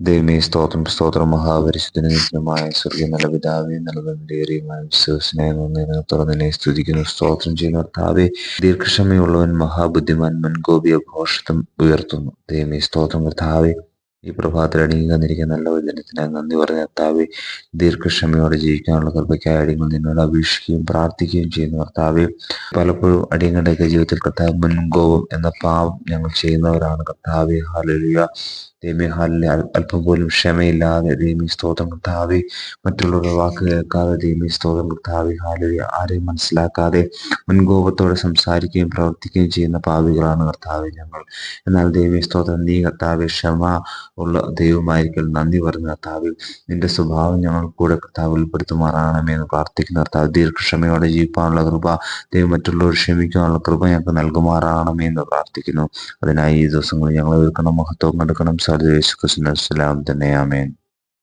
ദൈവമേ സ്തോത്രം സ്തോത്രം. മഹാപരിശുദ്ധന നിത്യമായ സ്വർഗീയ നല്ല പിതാവെ നല്ലതേറിയമായ വിശ്വസനയെ നന്ദി തുറന്നിനെ സ്തുതിക്കുന്നു. സ്തോത്രം ചെയ്യുന്ന കർത്താവെ ദീർഘക്ഷമയുള്ളവൻ മഹാബുദ്ധിമാൻ മുൻകോപിയ ഘോഷത്വം ഉയർത്തുന്നു. ദൈവമേ സ്തോത്രം കർത്താവെ ഈ പ്രഭാതത്തിൽ അടിഞ്ഞു തന്നിരിക്കുന്ന നല്ല വചനത്തിനായി നന്ദി പറഞ്ഞ കർത്താവെ ദീർഘക്ഷമയോടെ ജീവിക്കാനുള്ള കൃപയ്ക്കായി അടിയങ്ങൾ നിന്നോട് അപേക്ഷിക്കുകയും പ്രാർത്ഥിക്കുകയും ചെയ്യുന്ന കർത്താവെ പലപ്പോഴും അടിയങ്ങളുടെയൊക്കെ ജീവിതത്തിൽ കർത്താവ് മുൻകോപം എന്ന പാപം ഞങ്ങൾ ചെയ്യുന്നവരാണ് കർത്താവെ. ഹാലലുയ ദൈവമേ ഹാലിലെ അല്പം പോലും ക്ഷമയില്ലാതെ ദൈവമി സ്തോത്രം കർത്താവെ. മറ്റുള്ളവരുടെ വാക്ക് കേൾക്കാതെ ദൈവമി സ്തോത്രം കർത്താവെ. ഹാലിലെ ആരെയും മനസ്സിലാക്കാതെ മുൻകോപത്തോടെ സംസാരിക്കുകയും പ്രവർത്തിക്കുകയും ചെയ്യുന്ന പാവികളാണ് കർത്താവെ ഞങ്ങൾ. എന്നാൽ ദൈവമി സ്തോത്രം. നീ കർത്താവെ ക്ഷമ ഉള്ള ദൈവമായിരിക്കും നന്ദി പറഞ്ഞ കർത്താവിൽ നിന്റെ സ്വഭാവം ഞങ്ങൾ കൂടെ കർത്താവ് ഉൾപ്പെടുത്തുമാറാണമേ എന്ന് പ്രാർത്ഥിക്കുന്ന കർത്താവ്. ദീർഘക്ഷമയോടെ ജീവിക്കാനുള്ള കൃപ ദൈവം മറ്റുള്ളവർ ക്ഷമിക്കാനുള്ള കൃപ ഞങ്ങൾക്ക് നൽകുമാറാണമേ എന്ന് പ്രാർത്ഥിക്കുന്നു. അതിനായി ഈ ദിവസങ്ങളിൽ ഞങ്ങൾ ഒരുക്കണം മഹത്വം കണ്ടെക്കണം സർദേശ് കൃഷ്ണ തന്നെ ആമേൻ